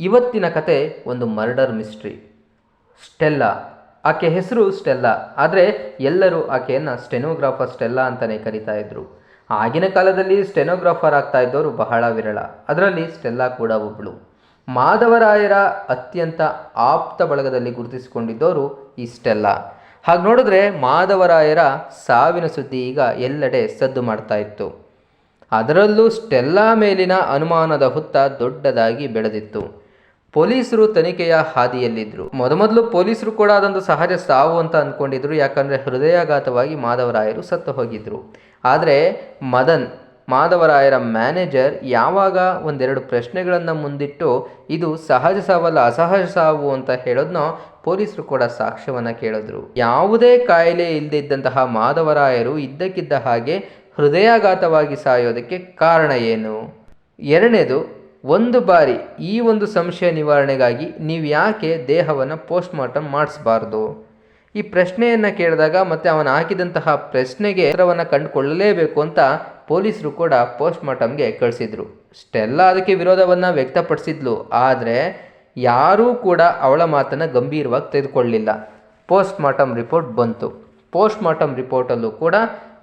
ಇವತ್ತಿನ ಕತೆ ಒಂದು ಮರ್ಡರ್ ಮಿಸ್ಟ್ರಿ ಸ್ಟೆಲ್ಲಾ. ಆಕೆ ಹೆಸರು ಸ್ಟೆಲ್ಲಾ. ಆದರೆ ಎಲ್ಲರೂ ಆಕೆಯನ್ನು ಸ್ಟೆನೋಗ್ರಾಫರ್ ಸ್ಟೆಲ್ಲಾ ಅಂತಲೇ ಕರಿತಾ ಇದ್ದರು ಆಗಿನ ಕಾಲದಲ್ಲಿ ಸ್ಟೆನೋಗ್ರಾಫರ್ ಆಗ್ತಾ ಇದ್ದವರು ಬಹಳ ವಿರಳ. ಅದರಲ್ಲಿ ಸ್ಟೆಲ್ಲಾ ಕೂಡ ಒಬ್ಬಳು ಮಾಧವರಾಯರ ಅತ್ಯಂತ ಆಪ್ತ ಬಳಗದಲ್ಲಿ ಗುರುತಿಸಿಕೊಂಡಿದ್ದವರು ಈ ಸ್ಟೆಲ್ಲಾ. ಹಾಗೆ ನೋಡಿದ್ರೆ ಮಾಧವರಾಯರ ಸಾವಿನ ಸುದ್ದಿ ಈಗ ಎಲ್ಲೆಡೆ ಸದ್ದು ಮಾಡ್ತಾ ಇತ್ತು. ಅದರಲ್ಲೂ ಸ್ಟೆಲ್ಲಾ ಮೇಲಿನ ಅನುಮಾನದ ಹುತ್ತ ದೊಡ್ಡದಾಗಿ ಬೆಳೆದಿತ್ತು. ಪೊಲೀಸರು ತನಿಖೆಯ ಹಾದಿಯಲ್ಲಿದ್ದರು ಮೊದಮೊದಲು ಪೊಲೀಸರು ಕೂಡ ಅದೊಂದು ಸಹಜ ಸಾವು ಅಂತ ಅಂದ್ಕೊಂಡಿದ್ರು ಯಾಕಂದರೆ ಹೃದಯಾಘಾತವಾಗಿ ಮಾಧವರಾಯರು ಸತ್ತು ಹೋಗಿದ್ದರು ಆದರೆ ಮದನ್ ಮಾಧವರಾಯರ ಮ್ಯಾನೇಜರ್ ಯಾವಾಗ ಒಂದೆರಡು ಪ್ರಶ್ನೆಗಳನ್ನು ಮುಂದಿಟ್ಟು, ಇದು ಸಹಜ ಸಾವಲ್ಲ ಅಸಹಜ ಸಾವು ಅಂತ ಹೇಳೋದನ್ನೋ ಪೊಲೀಸರು ಕೂಡ ಸಾಕ್ಷ್ಯವನ್ನು ಕೇಳಿದ್ರು. ಯಾವುದೇ ಕಾಯಿಲೆ ಇಲ್ಲದಿದ್ದಂತಹ ಮಾಧವರಾಯರು ಇದ್ದಕ್ಕಿದ್ದ ಹಾಗೆ ಹೃದಯಾಘಾತವಾಗಿ ಸಾಯೋದಕ್ಕೆ ಕಾರಣ ಏನು? ಎರಡನೇದು ಒಂದು ಬಾರಿ ಈ ಒಂದು ಸಂಶಯ ನಿವಾರಣೆಗಾಗಿ ನೀವು ಯಾಕೆ ದೇಹವನ್ನು ಪೋಸ್ಟ್ ಮಾರ್ಟಮ್ ಮಾಡಿಸಬಾರ್ದು? ಈ ಪ್ರಶ್ನೆಯನ್ನು ಕೇಳಿದಾಗ ಮತ್ತೆ ಅವನು ಹಾಕಿದಂತಹ ಪ್ರಶ್ನೆಗೆ ಉತ್ತರವನ್ನು ಕಂಡುಕೊಳ್ಳಲೇಬೇಕು ಅಂತ ಪೊಲೀಸರು ಕೂಡ ಪೋಸ್ಟ್ ಮಾರ್ಟಮ್ಗೆ ಕಳಿಸಿದ್ರು. ಸ್ಟೆಲ್ಲ ಅದಕ್ಕೆ ವಿರೋಧವನ್ನು ವ್ಯಕ್ತಪಡಿಸಿದ್ಲು. ಆದರೆ ಯಾರೂ ಕೂಡ ಅವಳ ಮಾತನ್ನು ಗಂಭೀರವಾಗಿ ತೆಗೆದುಕೊಳ್ಳಲಿಲ್ಲ. ಪೋಸ್ಟ್ ಮಾರ್ಟಮ್ ರಿಪೋರ್ಟ್ ಬಂತು. ಪೋಸ್ಟ್ ಮಾರ್ಟಮ್ ರಿಪೋರ್ಟಲ್ಲೂ ಕೂಡ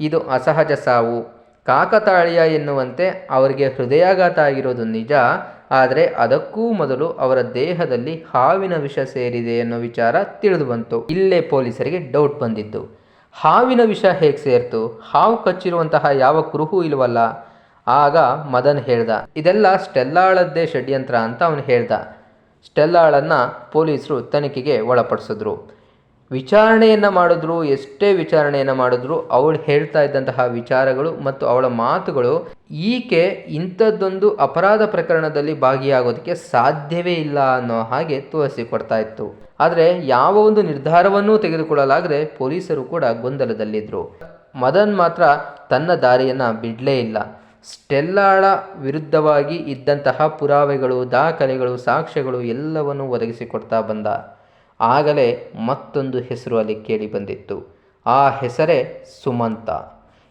ಇದು ಅಸಹಜ ಸಾವು. ಕಾಕತಾಳೀಯ ಎನ್ನುವಂತೆ ಅವರಿಗೆ ಹೃದಯಾಘಾತ ಆಗಿರೋದು ನಿಜ, ಆದರೆ ಅದಕ್ಕೂ ಮೊದಲು ಅವರ ದೇಹದಲ್ಲಿ ಹಾವಿನ ವಿಷ ಸೇರಿದೆ ಅನ್ನೋ ವಿಚಾರ ತಿಳಿದು ಬಂತು. ಇಲ್ಲೇ ಪೊಲೀಸರಿಗೆ ಡೌಟ್ ಬಂದಿದ್ದು ಹಾವಿನ ವಿಷ ಹೇಗೆ ಸೇರ್ತು? ಹಾವು ಕಚ್ಚಿರುವಂತಹ ಯಾವ ಕುರುಹು ಇಲ್ವಲ್ಲ? ಆಗ ಮದನ್ ಹೇಳ್ದ, ಇದೆಲ್ಲ ಸ್ಟೆಲ್ಲಾಳದ್ದೇ ಷಡ್ಯಂತ್ರ ಅಂತ ಅವನು ಹೇಳ್ದ. ಸ್ಟೆಲ್ಲಾಳನ್ನು ಪೊಲೀಸರು ತನಿಖೆಗೆ ಒಳಪಡಿಸಿದ್ರು. ವಿಚಾರಣೆಯನ್ನು ಮಾಡಿದ್ರು, ಎಷ್ಟೇ ವಿಚಾರಣೆಯನ್ನು ಮಾಡಿದ್ರು, ಅವಳು ಹೇಳ್ತಾ ಇದ್ದಂತಹ ವಿಚಾರಗಳು ಮತ್ತು ಅವಳ ಮಾತುಗಳು ಈಕೆ ಇಂಥದ್ದೊಂದು ಅಪರಾಧ ಪ್ರಕರಣದಲ್ಲಿ ಭಾಗಿಯಾಗೋದಕ್ಕೆ ಸಾಧ್ಯವೇ ಇಲ್ಲ ಅನ್ನೋ ಹಾಗೆ ತೋರಿಸಿಕೊಡ್ತಾ ಇತ್ತು. ಆದರೆ ಯಾವ ಒಂದು ನಿರ್ಧಾರವನ್ನೂ ತೆಗೆದುಕೊಳ್ಳಲಾಗದೆ ಪೊಲೀಸರು ಕೂಡ ಗೊಂದಲದಲ್ಲಿದ್ದರು ಮದನ್ ಮಾತ್ರ ತನ್ನ ದಾರಿಯನ್ನು ಬಿಡಲೇ ಇಲ್ಲ. ಸ್ಟೆಲ್ಲಾಳ ವಿರುದ್ಧವಾಗಿ ಇದ್ದಂತಹ ಪುರಾವೆಗಳು, ದಾಖಲೆಗಳು, ಸಾಕ್ಷ್ಯಗಳು ಎಲ್ಲವನ್ನೂ ಒದಗಿಸಿಕೊಡ್ತಾ ಬಂದ. ಆಗಲೇ ಮತ್ತೊಂದು ಹೆಸರು ಅಲ್ಲಿ ಕೇಳಿ ಬಂದಿತ್ತು. ಆ ಹೆಸರೇ ಸುಮಂತ.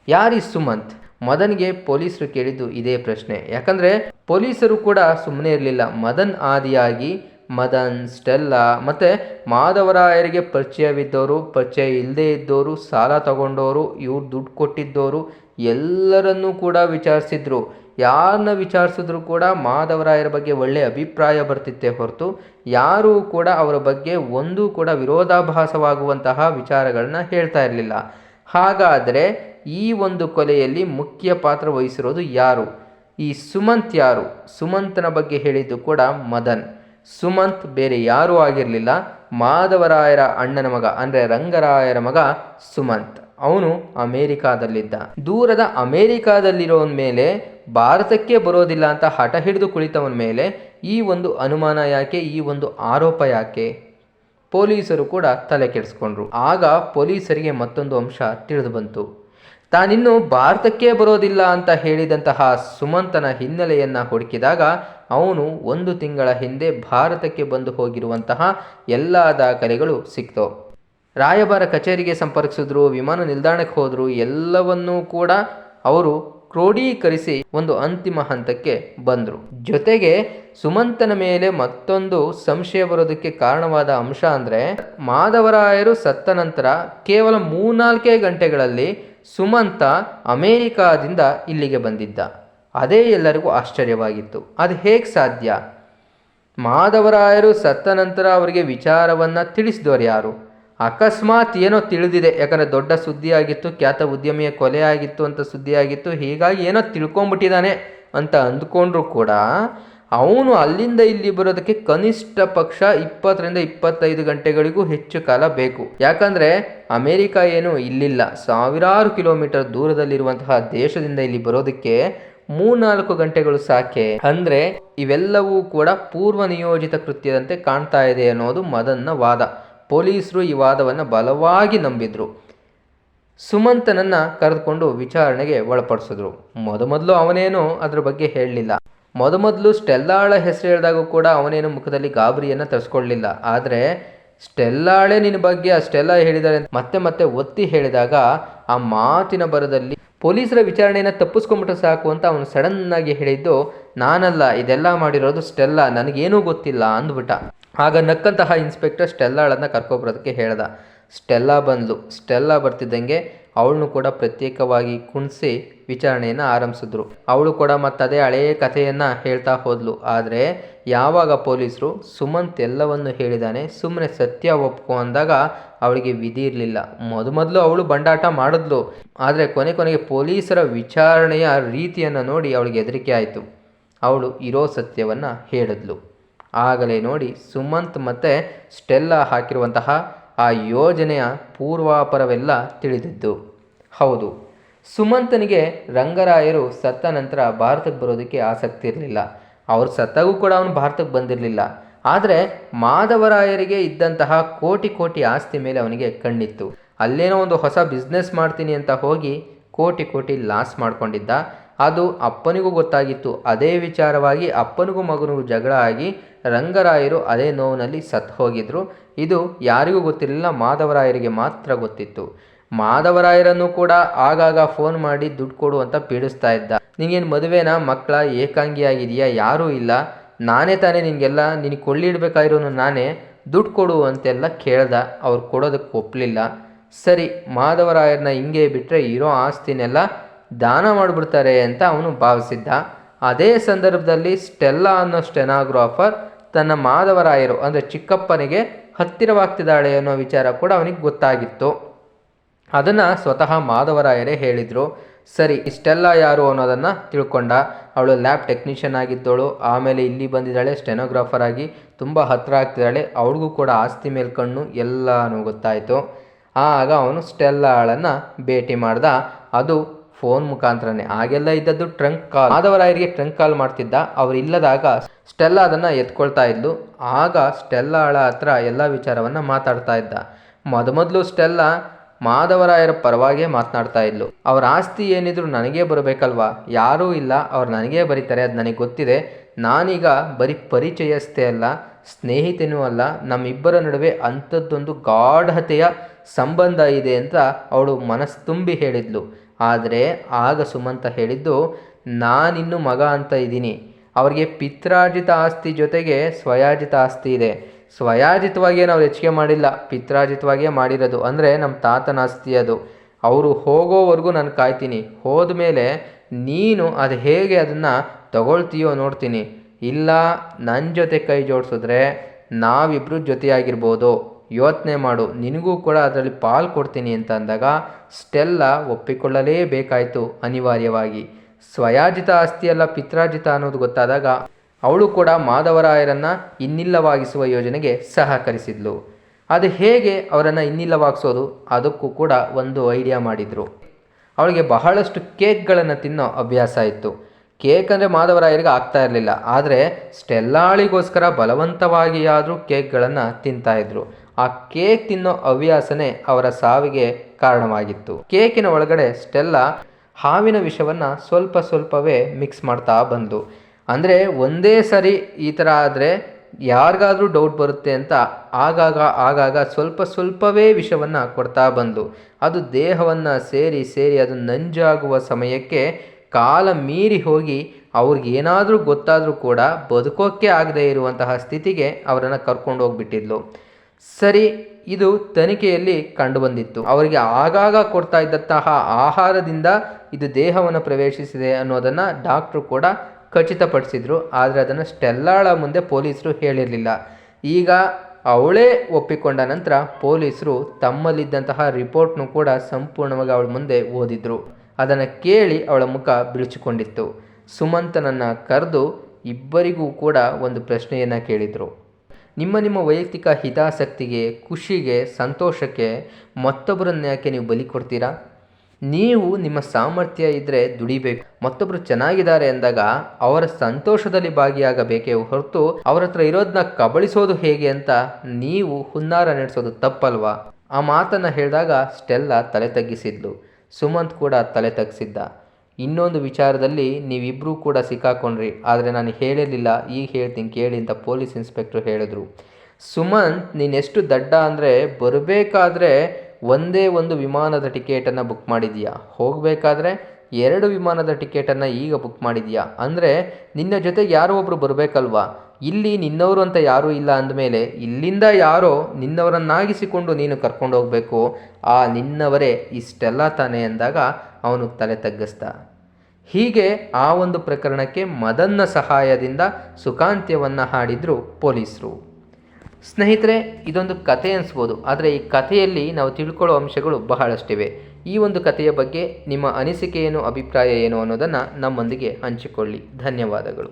ಯಾರಿ ಸುಮಂತ್? ಮದನ್ಗೆ ಪೊಲೀಸರು ಕೇಳಿದ್ದು ಇದೇ ಪ್ರಶ್ನೆ. ಯಾಕಂದರೆ ಪೊಲೀಸರು ಕೂಡ ಸುಮ್ಮನೆ ಇರಲಿಲ್ಲ. ಮದನ್ ಆದಿಯಾಗಿ ಮದನ್, ಸ್ಟೆಲ್ಲಾ ಮತ್ತು ಮಾಧವರಾಯರಿಗೆ ಪರಿಚಯವಿದ್ದವರು ಪರಿಚಯ ಇಲ್ಲದೇ ಇದ್ದವರು ಸಾಲ ತಗೊಂಡವರು ಇವ್ರು ದುಡ್ಡು ಕೊಟ್ಟಿದ್ದವರು ಎಲ್ಲರನ್ನೂ ಕೂಡ ವಿಚಾರಿಸಿದ್ರು. ಯಾರನ್ನ ವಿಚಾರಿಸಿದ್ರು ಕೂಡ ಮಾಧವರಾಯರ ಬಗ್ಗೆ ಒಳ್ಳೆಯ ಅಭಿಪ್ರಾಯ ಬರ್ತಿತ್ತೆ ಹೊರತು ಯಾರೂ ಕೂಡ ಅವರ ಬಗ್ಗೆ ಒಂದೂ ಕೂಡ ವಿರೋಧಾಭಾಸವಾಗುವಂತಹ ವಿಚಾರಗಳನ್ನ ಹೇಳ್ತಾ ಇರಲಿಲ್ಲ. ಹಾಗಾದರೆ ಈ ಒಂದು ಕೊಲೆಯಲ್ಲಿ ಮುಖ್ಯ ಪಾತ್ರ ವಹಿಸಿರೋದು ಯಾರು? ಈ ಸುಮಂತ್ ಯಾರು? ಸುಮಂತನ ಬಗ್ಗೆ ಹೇಳಿದ್ದು ಕೂಡ ಮದನ್. ಸುಮಂತ್ ಬೇರೆ ಯಾರೂ ಆಗಿರಲಿಲ್ಲ. ಮಾಧವರಾಯರ ಅಣ್ಣನ ಮಗ, ಅಂದರೆ ರಂಗರಾಯರ ಮಗ ಸುಮಂತ್. ಅವನು ಅಮೇರಿಕಾದಲ್ಲಿದ್ದ. ದೂರದ ಅಮೇರಿಕಾದಲ್ಲಿರೋನ್ ಮೇಲೆ ಭಾರತಕ್ಕೆ ಬರೋದಿಲ್ಲ ಅಂತ ಹಠ ಹಿಡಿದು ಕುಳಿತವನ ಮೇಲೆ ಈ ಒಂದು ಅನುಮಾನ ಯಾಕೆ, ಈ ಒಂದು ಆರೋಪ ಯಾಕೆ? ಪೊಲೀಸರು ಕೂಡ ತಲೆ ಕೆಡಿಸ್ಕೊಂಡ್ರು. ಆಗ ಪೊಲೀಸರಿಗೆ ಮತ್ತೊಂದು ಅಂಶ ತಿಳಿದು ಬಂತು. ತಾನಿನ್ನು ಭಾರತಕ್ಕೆ ಬರೋದಿಲ್ಲ ಅಂತ ಹೇಳಿದಂತಹ ಸುಮಂತನ ಹಿನ್ನೆಲೆಯನ್ನು ಹುಡುಕಿದಾಗ ಅವನು ಒಂದು ತಿಂಗಳ ಹಿಂದೆ ಭಾರತಕ್ಕೆ ಬಂದು ಹೋಗಿರುವಂತಹ ಎಲ್ಲ ದಾಖಲೆಗಳು ಸಿಕ್ತವು ರಾಯಭಾರ ಕಚೇರಿಗೆ ಸಂಪರ್ಕಿಸಿದ್ರು, ವಿಮಾನ ನಿಲ್ದಾಣಕ್ಕೆ ಹೋದರು, ಎಲ್ಲವನ್ನೂ ಕೂಡ ಅವರು ಕ್ರೋಢೀಕರಿಸಿ ಒಂದು ಅಂತಿಮ ಹಂತಕ್ಕೆ ಬಂದರು. ಜೊತೆಗೆ ಸುಮಂತನ ಮೇಲೆ ಮತ್ತೊಂದು ಸಂಶಯ ಬರೋದಕ್ಕೆ ಕಾರಣವಾದ ಅಂಶ ಅಂದರೆ, ಮಾಧವರಾಯರು ಸತ್ತ ನಂತರ ಕೇವಲ ಮೂರ್ನಾಲ್ಕೇ ಗಂಟೆಗಳಲ್ಲಿ ಸುಮಂತ ಅಮೇರಿಕಾದಿಂದ ಇಲ್ಲಿಗೆ ಬಂದಿದ್ದ. ಅದೇ ಎಲ್ಲರಿಗೂ ಆಶ್ಚರ್ಯವಾಗಿತ್ತು. ಅದು ಹೇಗೆ ಸಾಧ್ಯ? ಮಾಧವರಾಯರು ಸತ್ತ ನಂತರ ಅವರಿಗೆ ವಿಚಾರವನ್ನು ತಿಳಿಸಿದವರು ಯಾರು? ಅಕಸ್ಮಾತ್ ಏನೋ ತಿಳಿದಿದೆ. ಯಾಕಂದರೆ ದೊಡ್ಡ ಸುದ್ದಿಯಾಗಿತ್ತು, ಖ್ಯಾತ ಉದ್ಯಮಿಯ ಕೊಲೆ ಆಗಿತ್ತು ಅಂತ ಸುದ್ದಿಯಾಗಿತ್ತು. ಹೀಗಾಗಿ ಏನೋ ತಿಳ್ಕೊಂಬಿಟ್ಟಿದ್ದಾನೆ ಅಂತ ಅಂದ್ಕೊಂಡ್ರೂ ಕೂಡ ಅವನು ಅಲ್ಲಿಂದ ಇಲ್ಲಿ ಬರೋದಕ್ಕೆ ಕನಿಷ್ಠ ಪಕ್ಷ ಇಪ್ಪತ್ತರಿಂದ ಇಪ್ಪತ್ತೈದು ಗಂಟೆಗಳಿಗೂ ಹೆಚ್ಚು ಕಾಲ ಬೇಕು. ಯಾಕಂದರೆ ಅಮೇರಿಕ ಏನು ಇಲ್ಲಿಲ್ಲ. ಸಾವಿರಾರು ಕಿಲೋಮೀಟರ್ ದೂರದಲ್ಲಿರುವಂತಹ ದೇಶದಿಂದ ಇಲ್ಲಿ ಬರೋದಕ್ಕೆ ಮೂರ್ನಾಲ್ಕು ಗಂಟೆಗಳು ಸಾಕೆ. ಅಂದರೆ ಇವೆಲ್ಲವೂ ಕೂಡ ಪೂರ್ವ ನಿಯೋಜಿತ ಕೃತ್ಯದಂತೆ ಕಾಣ್ತಾ ಇದೆ ಅನ್ನೋದು ಮದನ್ನ ವಾದ. ಪೊಲೀಸರು ಈ ವಾದವನ್ನು ಬಲವಾಗಿ ನಂಬಿದ್ರು. ಸುಮಂತನನ್ನು ಕರೆದುಕೊಂಡು ವಿಚಾರಣೆಗೆ ಒಳಪಡಿಸಿದ್ರು. ಮೊದಮೊದಲು ಅವನೇನು ಅದರ ಬಗ್ಗೆ ಹೇಳಲಿಲ್ಲ. ಮೊದಮೊದಲು ಸ್ಟೆಲ್ಲಾಳ ಹೆಸರು ಹೇಳಿದಾಗ ಕೂಡ ಅವನೇನು ಮುಖದಲ್ಲಿ ಗಾಬರಿಯನ್ನು ತರಿಸ್ಕೊಳ್ಳಿಲ್ಲ. ಆದರೆ ಸ್ಟೆಲ್ಲಾಳೆ ನಿನ್ನ ಬಗ್ಗೆ ಅಷ್ಟೆಲ್ಲ ಹೇಳಿದ್ದಾರೆ ಅಂತ ಮತ್ತೆ ಮತ್ತೆ ಒತ್ತಿ ಹೇಳಿದಾಗ ಆ ಮಾತಿನ ಬರದಲ್ಲಿ ಪೊಲೀಸರ ವಿಚಾರಣೆಯನ್ನು ತಪ್ಪಿಸ್ಕೊಂಬಿಟ್ರೆ ಸಾಕು ಅಂತ ಅವನು ಸಡನ್ನಾಗಿ ಹೇಳಿದ್ದು ನಾನಲ್ಲ, ಇದೆಲ್ಲ ಮಾಡಿರೋದು ಸ್ಟೆಲ್ಲ, ನನಗೇನೂ ಗೊತ್ತಿಲ್ಲ ಅಂದ್ಬಿಟ್ಟ. ಆಗ ನಕ್ಕಂತಹ ಇನ್ಸ್ಪೆಕ್ಟರ್ ಸ್ಟೆಲ್ಲಾಳನ್ನು ಕರ್ಕೊಬರೋದಕ್ಕೆ ಹೇಳ್ದ. ಸ್ಟೆಲ್ಲಾ ಬಂದ್ಲು. ಸ್ಟೆಲ್ಲಾ ಬರ್ತಿದ್ದಂಗೆ ಅವಳನ್ನು ಕೂಡ ಪ್ರತ್ಯೇಕವಾಗಿ ಕುಣಿಸಿ ವಿಚಾರಣೆಯನ್ನು ಆರಂಭಿಸಿದ್ರು. ಅವಳು ಕೂಡ ಮತ್ತದೇ ಹಳೆಯ ಕಥೆಯನ್ನು ಹೇಳ್ತಾ ಹೋದ್ಲು. ಆದರೆ ಯಾವಾಗ ಪೊಲೀಸರು ಸುಮಂತ್ ಎಲ್ಲವನ್ನು ಹೇಳಿದಾನೆ ಸುಮ್ಮನೆ ಸತ್ಯ ಒಪ್ಕೊ ಅಂದಾಗ ಅವಳಿಗೆ ವಿಧಿ ಇರಲಿಲ್ಲ. ಮೊದಮೊದಲು ಅವಳು ಬಂಡಾಟ ಮಾಡಿದ್ಲು. ಆದರೆ ಕೊನೆ ಕೊನೆಗೆ ಪೊಲೀಸರ ವಿಚಾರಣೆಯ ರೀತಿಯನ್ನು ನೋಡಿ ಅವಳಿಗೆ ಹೆದರಿಕೆ ಆಯಿತು. ಅವಳು ಇರೋ ಸತ್ಯವನ್ನು ಹೇಳಿದ್ಲು. ಆಗಲೇ ನೋಡಿ ಸುಮಂತ್ ಮತ್ತು ಸ್ಟೆಲ್ಲಾ ಹಾಕಿರುವಂತಹ ಆ ಯೋಜನೆಯ ಪೂರ್ವಾಪರವೆಲ್ಲ ತಿಳಿದಿದ್ದು. ಹೌದು, ಸುಮಂತನಿಗೆ ರಂಗರಾಯರು ಸತ್ತ ನಂತರ ಭಾರತಕ್ಕೆ ಬರೋದಕ್ಕೆ ಆಸಕ್ತಿ ಇರಲಿಲ್ಲ. ಅವ್ರು ಸತ್ತಾಗೂ ಕೂಡ ಅವನು ಭಾರತಕ್ಕೆ ಬಂದಿರಲಿಲ್ಲ. ಆದರೆ ಮಾಧವರಾಯರಿಗೆ ಇದ್ದಂತಹ ಕೋಟಿ ಕೋಟಿ ಆಸ್ತಿ ಮೇಲೆ ಅವನಿಗೆ ಕಣ್ಣಿತ್ತು. ಅಲ್ಲೇನೋ ಒಂದು ಹೊಸ ಬಿಸ್ನೆಸ್ ಮಾಡ್ತೀನಿ ಅಂತ ಹೋಗಿ ಕೋಟಿ ಕೋಟಿ ಲಾಸ್ ಮಾಡ್ಕೊಂಡಿದ್ದ. ಅದು ಅಪ್ಪನಿಗೂ ಗೊತ್ತಾಗಿತ್ತು. ಅದೇ ವಿಚಾರವಾಗಿ ಅಪ್ಪನಿಗೂ ಮಗನಿಗೂ ಜಗಳ ಆಗಿ ರಂಗರಾಯರು ಅದೇ ನೋವಿನಲ್ಲಿ ಸತ್ತು ಹೋಗಿದ್ರು. ಇದು ಯಾರಿಗೂ ಗೊತ್ತಿರಲಿಲ್ಲ, ಮಾಧವರಾಯರಿಗೆ ಮಾತ್ರ ಗೊತ್ತಿತ್ತು. ಮಾಧವರಾಯರನ್ನು ಕೂಡ ಆಗಾಗ ಫೋನ್ ಮಾಡಿ ದುಡ್ಡು ಕೊಡು ಅಂತ ಪೀಡಿಸ್ತಾ ಇದ್ದ. ನಿಂಗೇನು ಮದುವೆನ ಮಕ್ಕಳ ಏಕಾಂಗಿಯಾಗಿದೆಯಾ? ಯಾರೂ ಇಲ್ಲ. ನಾನೇ ತಾನೇ ನಿನಗೆಲ್ಲ ನಿನಗೆ ಕೊಳ್ಳಿಡ್ಬೇಕಾಗಿರೋನು ನಾನೇ. ದುಡ್ಡು ಕೊಡು ಅಂತೆಲ್ಲ ಕೇಳ್ದ. ಅವ್ರು ಕೊಡೋದಕ್ಕೆ ಒಪ್ಪಲಿಲ್ಲ ಸರಿ, ಮಾಧವರಾಯರನ್ನ ಹಿಂಗೆ ಬಿಟ್ಟರೆ ಇರೋ ಆಸ್ತಿನೆಲ್ಲ ದಾನ ಮಾಡಿಬಿಡ್ತಾರೆ ಅಂತ ಅವನು ಭಾವಿಸಿದ್ದ. ಅದೇ ಸಂದರ್ಭದಲ್ಲಿ ಸ್ಟೆಲ್ಲಾ ಅನ್ನೋ ಸ್ಟೆನಾಗ್ರಾಫರ್ ತನ್ನ ಮಾಧವರಾಯರು ಅಂದರೆ ಚಿಕ್ಕಪ್ಪನಿಗೆ ಹತ್ತಿರವಾಗ್ತಿದ್ದಾಳೆ ಅನ್ನೋ ವಿಚಾರ ಕೂಡ ಅವನಿಗೆ ಗೊತ್ತಾಗಿತ್ತು. ಅದನ್ನು ಸ್ವತಃ ಮಾಧವರಾಯರೇ ಹೇಳಿದರು. ಸರಿ ಇಷ್ಟೆಲ್ಲ ಯಾರು ಅನ್ನೋದನ್ನು ತಿಳ್ಕೊಂಡ. ಅವಳು ಲ್ಯಾಬ್ ಟೆಕ್ನಿಷಿಯನ್ ಆಗಿದ್ದವಳು. ಆಮೇಲೆ ಇಲ್ಲಿ ಬಂದಿದ್ದಾಳೆ, ಸ್ಟೆನೋಗ್ರಾಫರ್ ಆಗಿ ತುಂಬ ಹತ್ತಿರ ಆಗ್ತಿದ್ದಾಳೆ. ಅವಳಿಗೂ ಕೂಡ ಆಸ್ತಿ ಮೇಲೆ ಕಣ್ಣು ಎಲ್ಲನೂ ಗೊತ್ತಾಯಿತು. ಆಗ ಅವನು ಸ್ಟೆಲ್ಲಾಳನ್ನು ಭೇಟಿ ಮಾಡ್ದ. ಅದು ಫೋನ್ ಮುಖಾಂತರನೇ. ಆಗೆಲ್ಲ ಇದ್ದದ್ದು ಟ್ರಂಕ್ ಕಾಲ್ ಮಾಧವರಾಯರಿಗೆ ಟ್ರಂಕ್ ಕಾಲ್ ಮಾಡ್ತಿದ್ದ. ಅವ್ರು ಇಲ್ಲದಾಗ ಸ್ಟೆಲ್ಲ ಅದನ್ನು ಎತ್ಕೊಳ್ತಾ ಇದ್ಲು. ಆಗ ಸ್ಟೆಲ್ಲಾಳ ಹತ್ರ ಎಲ್ಲ ವಿಚಾರವನ್ನು ಮಾತಾಡ್ತಾ ಇದ್ದ. ಮೊದಮೊದಲು ಸ್ಟೆಲ್ಲಾ ಮಾಧವರಾಯರ ಪರವಾಗಿ ಮಾತನಾಡ್ತಾ ಇದ್ಲು. ಅವ್ರ ಆಸ್ತಿ ಏನಿದ್ರು ನನಗೇ ಬರಬೇಕಲ್ವಾ? ಯಾರೂ ಇಲ್ಲ. ಅವ್ರು ನನಗೇ ಬರೀತಾರೆ. ಅದು ನನಗೆ ಗೊತ್ತಿದೆ. ನಾನೀಗ ಬರೀ ಪರಿಚಯಸ್ಥೆ ಅಲ್ಲ. ಸ್ನೇಹಿತನೂ ಅಲ್ಲ. ನಮ್ಮಿಬ್ಬರ ನಡುವೆ ಅಂಥದ್ದೊಂದು ಗಾಢತೆಯ ಸಂಬಂಧ ಇದೆ ಅಂತ ಅವಳು ಮನಸ್ಸು ತುಂಬಿ ಹೇಳಿದ್ಲು. ಆದರೆ ಆಗ ಸುಮಂತ ಹೇಳಿದ್ದು, ನಾನಿನ್ನು ಮಗ ಅಂತ ಇದ್ದೀನಿ. ಅವರಿಗೆ ಪಿತ್ರಾರ್ಜಿತ ಆಸ್ತಿ ಜೊತೆಗೆ ಸ್ವಯಾರ್ಜಿತ ಆಸ್ತಿ ಇದೆ. ಸ್ವಯಾರ್ಜಿತವಾಗಿ ಏನು ಅವ್ರು ಹೆಚ್ಚಿಗೆ ಮಾಡಿಲ್ಲ? ಪಿತ್ರಾರ್ಜಿತವಾಗಿಯೇ ಮಾಡಿರೋದು. ಅಂದರೆ ನಮ್ಮ ತಾತನ ಆಸ್ತಿ ಅದು. ಅವರು ಹೋಗೋವರೆಗೂ ನಾನು ಕಾಯ್ತೀನಿ. ಹೋದ ಮೇಲೆ ನೀನು ಅದು ಹೇಗೆ ಅದನ್ನು ತಗೊಳ್ತೀಯೋ ನೋಡ್ತೀನಿ. ಇಲ್ಲ ನನ್ನ ಜೊತೆ ಕೈ ಜೋಡಿಸಿದ್ರೆ ನಾವಿಬ್ಬರು ಜೊತೆಯಾಗಿರ್ಬೋದು. ಯೋಚನೆ ಮಾಡು. ನಿನಗೂ ಕೂಡ ಅದರಲ್ಲಿ ಪಾಲ್ ಕೊಡ್ತೀನಿ ಅಂತ ಅಂದಾಗ ಸ್ಟೆಲ್ಲ ಒಪ್ಪಿಕೊಳ್ಳಲೇಬೇಕಾಯಿತು ಅನಿವಾರ್ಯವಾಗಿ. ಸ್ವಯಾಜಿತ ಆಸ್ತಿಯಲ್ಲ ಪಿತ್ರಾಜಿತ ಅನ್ನೋದು ಗೊತ್ತಾದಾಗ ಅವಳು ಕೂಡ ಮಾಧವರಾಯರನ್ನು ಇನ್ನಿಲ್ಲವಾಗಿಸುವ ಯೋಜನೆಗೆ ಸಹಕರಿಸಿದ್ಲು. ಅದು ಹೇಗೆ ಅವರನ್ನು ಇನ್ನಿಲ್ಲವಾಗಿಸೋದು ಅದಕ್ಕೂ ಕೂಡ ಒಂದು ಐಡಿಯಾ ಮಾಡಿದರು. ಅವಳಿಗೆ ಬಹಳಷ್ಟು ಕೇಕ್ಗಳನ್ನು ತಿನ್ನೋ ಅಭ್ಯಾಸ ಇತ್ತು. ಕೇಕ್ ಅಂದರೆ ಮಾಧವರಾಯರಿಗೆ ಆಗ್ತಾ ಇರಲಿಲ್ಲ. ಆದರೆ ಸ್ಟೆಲ್ಲಾಳಿಗೋಸ್ಕರ ಬಲವಂತವಾಗಿಯಾದರೂ ಕೇಕ್ಗಳನ್ನು ತಿಂತಾಯಿದ್ರು ಆ ಕೇಕ್ ತಿನ್ನೋ ಹವ್ಯಾಸನೇ ಅವರ ಸಾವಿಗೆ ಕಾರಣವಾಗಿತ್ತು. ಕೇಕಿನ ಒಳಗಡೆ ಸ್ಟೆಲ್ಲಾ ಹಾವಿನ ವಿಷವನ್ನು ಸ್ವಲ್ಪ ಸ್ವಲ್ಪವೇ ಮಿಕ್ಸ್ ಮಾಡ್ತಾ ಬಂದು, ಅಂದರೆ ಒಂದೇ ಸರಿ ಈ ಥರ ಆದರೆ ಯಾರಿಗಾದರೂ ಡೌಟ್ ಬರುತ್ತೆ ಅಂತ ಆಗಾಗ ಆಗಾಗ ಸ್ವಲ್ಪ ಸ್ವಲ್ಪವೇ ವಿಷವನ್ನು ಕೊಡ್ತಾ ಬಂದು, ಅದು ದೇಹವನ್ನು ಸೇರಿ ಸೇರಿ ಅದು ನಂಜಾಗುವ ಸಮಯಕ್ಕೆ ಕಾಲ ಮೀರಿ ಹೋಗಿ ಅವ್ರಿಗೇನಾದರೂ ಗೊತ್ತಾದರೂ ಕೂಡ ಬದುಕೋಕ್ಕೆ ಆಗದೇ ಇರುವಂತಹ ಸ್ಥಿತಿಗೆ ಅವರನ್ನು ಕರ್ಕೊಂಡು ಹೋಗ್ಬಿಟ್ಟಿದ್ಲು ಸರಿ, ಇದು ತನಿಖೆಯಲ್ಲಿ ಕಂಡುಬಂದಿತ್ತು. ಅವರಿಗೆ ಆಗಾಗ ಕೊಡ್ತಾ ಇದ್ದಂತಹ ಆಹಾರದಿಂದ ಇದು ದೇಹವನ್ನು ಪ್ರವೇಶಿಸಿದೆ ಅನ್ನೋದನ್ನು ಡಾಕ್ಟ್ರು ಕೂಡ ಖಚಿತಪಡಿಸಿದ್ರು. ಆದರೆ ಅದನ್ನು ಸ್ಟೆಲ್ಲಾಳ ಮುಂದೆ ಪೊಲೀಸರು ಹೇಳಿರಲಿಲ್ಲ. ಈಗ ಅವಳೇ ಒಪ್ಪಿಕೊಂಡ ನಂತರ ಪೊಲೀಸರು ತಮ್ಮಲ್ಲಿದ್ದಂತಹ ರಿಪೋರ್ಟ್ನು ಕೂಡ ಸಂಪೂರ್ಣವಾಗಿ ಅವಳ ಮುಂದೆ ಓದಿದ್ರು. ಅದನ್ನು ಕೇಳಿ ಅವಳ ಮುಖ ಬಿಳಿಚಿಕೊಂಡಿತ್ತು ಸುಮಂತನನ್ನು ಕರೆದು ಇಬ್ಬರಿಗೂ ಕೂಡ ಒಂದು ಪ್ರಶ್ನೆಯನ್ನು ಕೇಳಿದರು. ನಿಮ್ಮ ನಿಮ್ಮ ವೈಯಕ್ತಿಕ ಹಿತಾಸಕ್ತಿಗೆ, ಖುಷಿಗೆ, ಸಂತೋಷಕ್ಕೆ ಮತ್ತೊಬ್ಬರನ್ನ ಯಾಕೆ ನೀವು ಬಲಿ ಕೊಡ್ತೀರಾ? ನೀವು ನಿಮ್ಮ ಸಾಮರ್ಥ್ಯ ಇದ್ದರೆ ದುಡಿಬೇಕು. ಮತ್ತೊಬ್ಬರು ಚೆನ್ನಾಗಿದ್ದಾರೆ ಅಂದಾಗ ಅವರ ಸಂತೋಷದಲ್ಲಿ ಭಾಗಿಯಾಗಬೇಕೇ ಹೊರತು ಅವರ ಹತ್ರ ಇರೋದನ್ನ ಕಬಳಿಸೋದು ಹೇಗೆ ಅಂತ ನೀವು ಹುನ್ನಾರ ನಡೆಸೋದು ತಪ್ಪಲ್ವಾ? ಆ ಮಾತನ್ನು ಹೇಳಿದಾಗ ಸ್ಟೆಲ್ಲ ತಲೆ ತಗ್ಗಿಸಿದ್ಲು. ಸುಮಂತ್ ಕೂಡ ತಲೆ ತಗ್ಗಿಸಿದ್ದ ಇನ್ನೊಂದು ವಿಚಾರದಲ್ಲಿ ನೀವಿಬ್ಬರೂ ಕೂಡ ಸಿಕ್ಕಾಕೊಂಡ್ರಿ, ಆದರೆ ನಾನು ಹೇಳಿರಲಿಲ್ಲ, ಈಗ ಹೇಳ್ತೀನಿ ಕೇಳಿ ಅಂತ ಪೊಲೀಸ್ ಇನ್ಸ್ಪೆಕ್ಟ್ರು ಹೇಳಿದ್ರು. ಸುಮಂತ್ ನೀನೆಷ್ಟು ದಡ್ಡ ಅಂದರೆ ಬರಬೇಕಾದ್ರೆ ಒಂದೇ ಒಂದು ವಿಮಾನದ ಟಿಕೆಟನ್ನು ಬುಕ್ ಮಾಡಿದೀಯಾ ಹೋಗಬೇಕಾದ್ರೆ ಎರಡು ವಿಮಾನದ ಟಿಕೆಟನ್ನು ಈಗ ಬುಕ್ ಮಾಡಿದ್ಯಾ? ಅಂದರೆ, ನಿನ್ನ ಜೊತೆಗೆ ಯಾರೋ ಒಬ್ಬರು ಬರಬೇಕಲ್ವಾ? ಇಲ್ಲಿ ನಿನ್ನವರು ಅಂತ ಯಾರೂ ಇಲ್ಲ ಅಂದಮೇಲೆ, ಇಲ್ಲಿಂದ ಯಾರೋ ನಿನ್ನವರನ್ನಾಗಿಸಿಕೊಂಡು ನೀನು ಕರ್ಕೊಂಡು ಹೋಗಬೇಕು ಆ ನಿನ್ನವರೇ ಇಷ್ಟೆಲ್ಲ ತಾನೇ ಅಂದಾಗ ಅವನು ತಲೆ ತಗ್ಗಿಸ್ದ. ಹೀಗೆ ಆ ಒಂದು ಪ್ರಕರಣಕ್ಕೆ ಮದನ್ನ ಸಹಾಯದಿಂದ ಸುಖಾಂತ್ಯವನ್ನು ಹಾಡಿದ್ರು ಪೊಲೀಸರು. ಸ್ನೇಹಿತರೆ, ಇದೊಂದು ಕತೆ ಅನಿಸ್ಬೋದು ಆದರೆ ಈ ಕಥೆಯಲ್ಲಿ ನಾವು ತಿಳ್ಕೊಳ್ಳೋ ಅಂಶಗಳು ಬಹಳಷ್ಟಿವೆ. ಈ ಒಂದು ಕಥೆಯ ಬಗ್ಗೆ ನಿಮ್ಮ ಅನಿಸಿಕೆ ಏನು ಅಭಿಪ್ರಾಯ ಏನು ಅನ್ನೋದನ್ನು ನಮ್ಮೊಂದಿಗೆ ಹಂಚಿಕೊಳ್ಳಿ. ಧನ್ಯವಾದಗಳು.